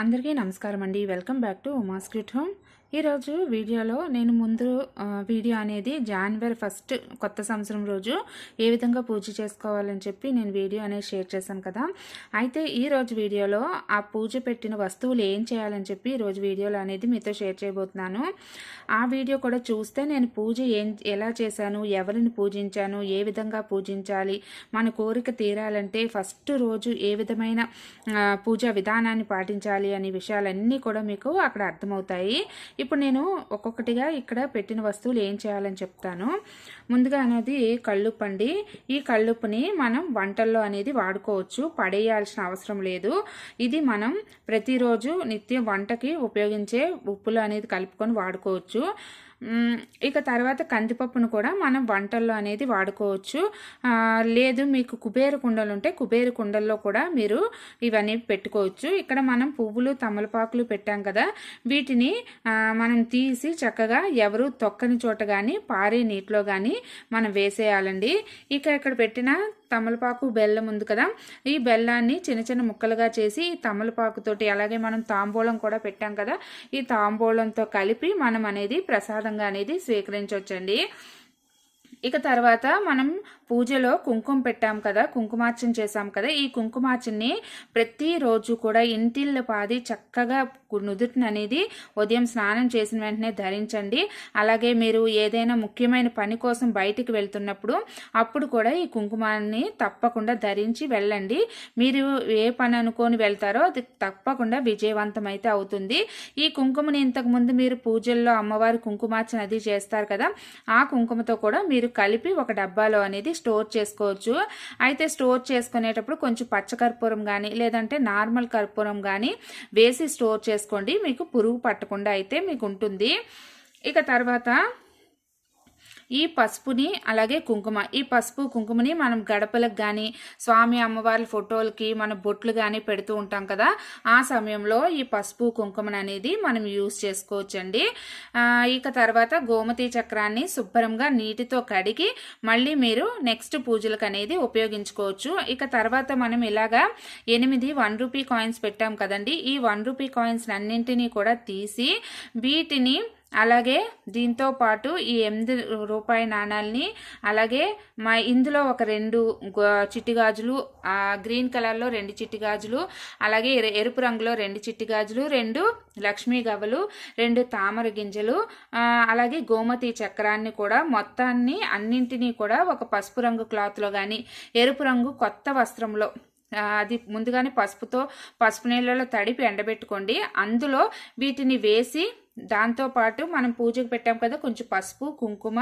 అందరికీ నమస్కారం అండి welcome back to Uma's cute home. ఈరోజు వీడియోలో నేను ముందు వీడియో అనేది జాన్వరి ఫస్ట్ కొత్త సంవత్సరం రోజు ఏ విధంగా పూజ చేసుకోవాలని చెప్పి నేను వీడియో అనేది షేర్ చేశాను కదా. అయితే ఈ రోజు వీడియోలో ఆ పూజ పెట్టిన వస్తువులు ఏం చేయాలని చెప్పి ఈరోజు రోజు వీడియోలో అనేది మీతో షేర్ చేయబోతున్నాను. ఆ వీడియో కూడా చూస్తే నేను పూజ ఏం ఎలా చేశాను ఎవరిని పూజించాను ఏ విధంగా పూజించాలి మన కోరిక తీరాలంటే ఫస్ట్ రోజు ఏ విధమైన పూజా విధానాన్ని పాటించాలి అనే విషయాలన్నీ కూడా మీకు అక్కడ అర్థమవుతాయి. ఇప్పుడు నేను ఒక్కొక్కటిగా ఇక్కడ పెట్టిన వస్తువులు ఏం చేయాలని చెప్తాను. ముందుగా అనేది కళ్ళుప్పు అండి. ఈ కళ్ళుప్పుని మనం వంటల్లో అనేది వాడుకోవచ్చు. పడేయాల్సిన అవసరం లేదు. ఇది మనం ప్రతిరోజు నిత్యం వంటకి ఉపయోగించే ఉప్పులు అనేది కలుపుకొని వాడుకోవచ్చు. ఇక తర్వాత కందిపప్పును కూడా మనం వంటల్లో అనేది వాడుకోవచ్చు. లేదు మీకు కుబేర కుండలు ఉంటే కుబేర కుండల్లో కూడా మీరు ఇవన్నీ పెట్టుకోవచ్చు. ఇక్కడ మనం పువ్వులు తమలపాకులు పెట్టాం కదా వీటిని మనం తీసి చక్కగా ఎవరు తొక్కని చోట కానీ పారే నీటిలో కానీ మనం వేసేయాలండి. ఇక ఇక్కడ పెట్టిన తమలపాకు బెల్లం ఉంది కదా. ఈ బెల్లాన్ని చిన్న చిన్న ముక్కలుగా చేసి ఈ తమలపాకుతోటి అలాగే మనం తాంబూలం కూడా పెట్టాం కదా. ఈ తాంబూలంతో కలిపి మనం అనేది ప్రసాదంగా అనేది స్వీకరించవచ్చండి. ఇక తర్వాత మనం పూజలో కుంకుమ పెట్టాం కదా కుంకుమార్చన చేసాం కదా ఈ కుంకుమార్చనని ప్రతిరోజు కూడా ఇంటిల్ల పాది చక్కగా నుదుటిని అనేది ఉదయం స్నానం చేసిన వెంటనే ధరించండి. అలాగే మీరు ఏదైనా ముఖ్యమైన పని కోసం బయటికి వెళ్తున్నప్పుడు అప్పుడు కూడా ఈ కుంకుమాన్ని తప్పకుండా ధరించి వెళ్ళండి. మీరు ఏ పని అనుకొని వెళ్తారో అది తప్పకుండా విజయవంతం అయితే అవుతుంది. ఈ కుంకుమని ఇంతకుముందు మీరు పూజల్లో అమ్మవారి కుంకుమార్చన అది చేస్తారు కదా ఆ కుంకుమతో కూడా మీరు మీరు కలిపి ఒక డబ్బాలో అనేది స్టోర్ చేసుకోవచ్చు. అయితే స్టోర్ చేసుకునేటప్పుడు కొంచెం పచ్చకర్పూరం కానీ లేదంటే నార్మల్ కర్పూరం కానీ వేసి స్టోర్ చేసుకోండి. మీకు పురుగు పట్టకుండా అయితే మీకు ఉంటుంది. ఇక తర్వాత ఈ పసుపుని అలాగే కుంకుమ. ఈ పసుపు కుంకుమని మనం గడపలకు కానీ స్వామి అమ్మవారి ఫోటోలకి మన బొట్లు కానీ పెడుతూ ఉంటాం కదా ఆ సమయంలో ఈ పసుపు కుంకుమని అనేది మనం యూస్ చేసుకోవచ్చండి. ఇక తర్వాత గోమతి చక్రాన్ని శుభ్రంగా నీటితో కడిగి మళ్ళీ మీరు నెక్స్ట్ పూజలకు అనేది ఉపయోగించుకోవచ్చు. ఇక తర్వాత మనం ఇలాగా ఎనిమిది వన్ రూపీ కాయిన్స్ పెట్టాం కదండి. ఈ వన్ రూపీ కాయిన్స్ అన్నింటినీ కూడా తీసి వీటిని అలాగే దీంతో పాటు ఈ ఎనిమిది రూపాయి నాణాలని అలాగే మా ఇందులో ఒక రెండు గో- చిట్టి గాజులు గ్రీన్ కలర్లో రెండు చిట్టి గాజులు అలాగే ఎరుపు రంగులో రెండు చిట్టి గాజులు రెండు లక్ష్మీ గవ్వలు రెండు తామర గింజలు అలాగే గోమతి చక్రాన్ని కూడా మొత్తాన్ని అన్నింటినీ కూడా ఒక పసుపు రంగు క్లాత్లో కానీ ఎరుపు రంగు కొత్త వస్త్రంలో అది ముందుగానే పసుపుతో పసుపు నీళ్ళలో తడిపి ఎండబెట్టుకోండి. అందులో వీటిని వేసి దాంతో పాటు మనం పూజకు పెట్టాం కదా కొంచెం పసుపు కుంకుమ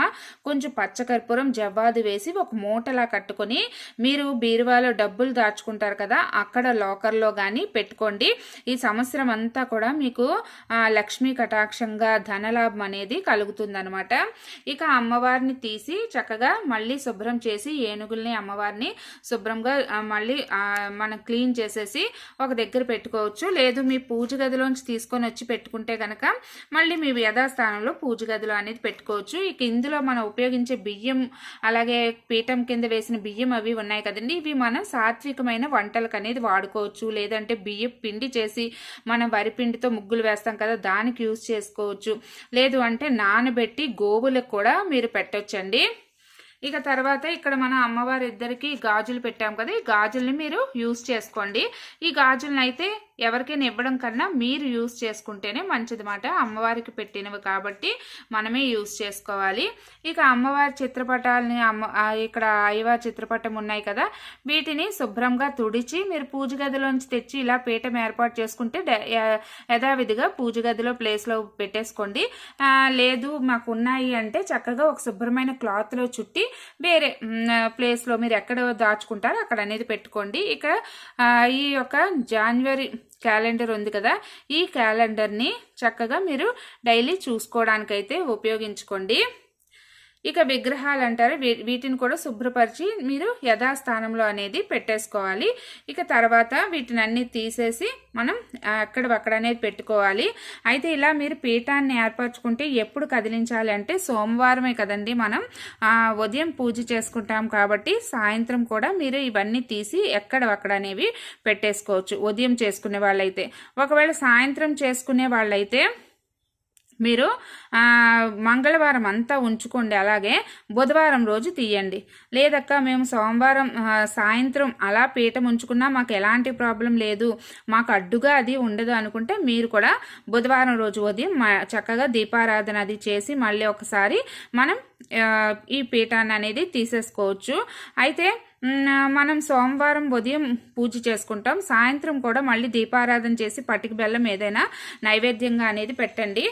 కొంచెం పచ్చకర్పూరం జవ్వాది వేసి ఒక మూటలా కట్టుకొని మీరు బీరువాలో డబ్బులు దాచుకుంటారు కదా అక్కడ లాకర్లో కానీ పెట్టుకోండి. ఈ సంవత్సరం అంతా కూడా మీకు లక్ష్మీ కటాక్షంగా ధనలాభం అనేది కలుగుతుందనమాట ఇక అమ్మవారిని తీసి చక్కగా మళ్ళీ శుభ్రం చేసి ఏనుగుల్ని అమ్మవారిని శుభ్రంగా మళ్ళీ మనం క్లీన్ చేసేసి ఒక దగ్గర పెట్టుకోవచ్చు. లేదు మీ పూజ గదిలోంచి తీసుకొని వచ్చి పెట్టుకుంటే కనుక మళ్ళీ మీ యథాస్థానంలో పూజ గదిలో అనేది పెట్టుకోవచ్చు. ఇక ఇందులో మనం ఉపయోగించే బియ్యం అలాగే పీఠం కింద వేసిన బియ్యం అవి ఉన్నాయి కదండి. ఇవి మనం సాత్వికమైన వంటలకు అనేది వాడుకోవచ్చు. లేదంటే బియ్యం పిండి చేసి మనం వరి పిండితో ముగ్గులు వేస్తాం కదా దానికి యూజ్ చేసుకోవచ్చు. లేదు అంటే నానబెట్టి గోవులకు కూడా మీరు పెట్టొచ్చండి. ఇక తర్వాత ఇక్కడ మన అమ్మవారి ఇద్దరికి గాజులు పెట్టాం కదా ఈ గాజుల్ని మీరు యూస్ చేసుకోండి. ఈ గాజులను అయితే ఎవరికైనా ఇవ్వడం కన్నా మీరు యూస్ చేసుకుంటేనే మంచిదన్నమాట అమ్మవారికి పెట్టినవి కాబట్టి మనమే యూస్ చేసుకోవాలి. ఇక అమ్మవారి చిత్రపటాలని అమ్మ ఇక్కడ అయ్యవారి చిత్రపటం ఉన్నాయి కదా వీటిని శుభ్రంగా తుడిచి మీరు పూజ గదిలోంచి తెచ్చి ఇలా పీఠం ఏర్పాటు చేసుకుంటే యథావిధిగా పూజ గదిలో ప్లేస్లో పెట్టేసుకోండి. లేదు మాకు ఉన్నాయి అంటే చక్కగా ఒక శుభ్రమైన క్లాత్లో చుట్టి వేరే ప్లేస్లో మీరు ఎక్కడ దాచుకుంటారో అక్కడ అనేది పెట్టుకోండి. ఇక్కడ ఈ యొక్క జాన్వరి క్యాలెండర్ ఉంది కదా ఈ క్యాలెండర్ని చక్కగా మీరు డైలీ చూసుకోవడానికైతే ఉపయోగించుకోండి. ఇక విగ్రహాలు అంటారు వీటిని కూడా శుభ్రపరిచి మీరు యథాస్థానంలో అనేది పెట్టేసుకోవాలి. ఇక తర్వాత వీటిని అన్ని తీసేసి మనం అక్కడ అనేది పెట్టుకోవాలి. అయితే ఇలా మీరు పీఠాన్ని ఏర్పరచుకుంటే ఎప్పుడు కదిలించాలి అంటే సోమవారమే కదండి మనం ఉదయం పూజ చేసుకుంటాం కాబట్టి సాయంత్రం కూడా మీరు ఇవన్నీ తీసి ఎక్కడ అనేవి పెట్టేసుకోవచ్చు ఉదయం చేసుకునే వాళ్ళైతే. ఒకవేళ సాయంత్రం చేసుకునే వాళ్ళైతే మీరు మంగళవారం అంతా ఉంచుకోండి. అలాగే బుధవారం రోజు తీయండి. లేదక్క మేము సోమవారం సాయంత్రం అలా పీఠం ఉంచుకున్నా మాకు ఎలాంటి ప్రాబ్లం లేదు. మాకు అడ్డుగా అది ఉండదు అనుకుంటే మీరు కూడా బుధవారం రోజు ఉదయం చక్కగా దీపారాధన అది చేసి మళ్ళీ ఒకసారి మనం ఈ పీఠాన్ని అనేది తీసేసుకోవచ్చు. అయితే మనం సోమవారం ఉదయం పూజ చేసుకుంటాం. సాయంత్రం కూడా మళ్ళీ దీపారాధన చేసి పట్టిక బెల్లం ఏదైనా నైవేద్యంగా అనేది పెట్టండి.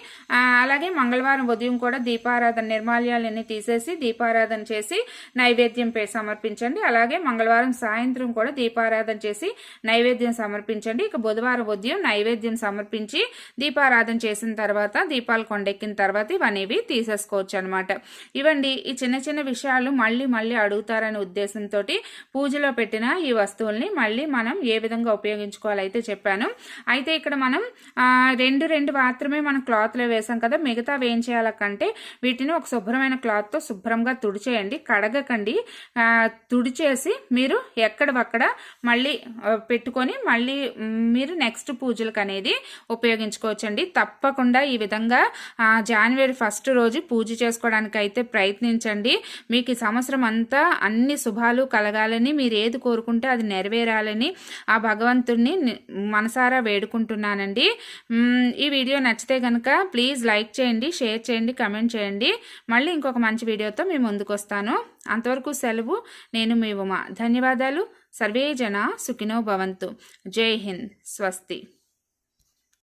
అలాగే మంగళవారం ఉదయం కూడా దీపారాధన నిర్మాల్యాలన్నీ తీసేసి దీపారాధన చేసి నైవేద్యం పే సమర్పించండి. అలాగే మంగళవారం సాయంత్రం కూడా దీపారాధన చేసి నైవేద్యం సమర్పించండి. ఇక బుధవారం ఉదయం నైవేద్యం సమర్పించి దీపారాధన చేసిన తర్వాత దీపాలు కొండెక్కిన తర్వాత ఇవనేవి తీసేసుకోవచ్చు అనమాట ఇవండి ఈ చిన్న చిన్న విషయాలు మళ్ళీ మళ్ళీ అడుగుతారనే ఉద్దేశంతో పూజలో పెట్టిన ఈ వస్తువుల్ని మళ్ళీ మనం ఏ విధంగా ఉపయోగించుకోవాలైతే చెప్పాను. అయితే ఇక్కడ మనం రెండు రెండు మాత్రమే మనం క్లాత్లో వేసాం కదా మిగతా ఏం చేయాలకంటే వీటిని ఒక శుభ్రమైన క్లాత్తో శుభ్రంగా తుడిచేయండి కడగకండి. తుడిచేసి మీరు ఎక్కడవక్కడ మళ్ళీ పెట్టుకొని మళ్ళీ మీరు నెక్స్ట్ పూజలకు అనేది ఉపయోగించుకోవచ్చండి. తప్పకుండా ఈ విధంగా జనవరి ఫస్ట్ రోజు పూజ చేసుకోవడానికి అయితే ప్రయత్నించండి. మీకు ఈ సంవత్సరం అంతా అన్ని శుభాలు కలగాలని మీరు ఏది కోరుకుంటే అది నెరవేరాలని ఆ భగవంతుడిని మనసారా వేడుకుంటున్నానండి. ఈ వీడియో నచ్చితే కనుక ప్లీజ్ లైక్ చేయండి షేర్ చేయండి కమెంట్ చేయండి. మళ్ళీ ఇంకొక మంచి వీడియోతో మీ ముందుకు వస్తాను. అంతవరకు సెలవు నేను మీ ఉమా. ధన్యవాదాలు. సర్వే జన సుఖినో భవంతు. జై హింద్. స్వస్తి.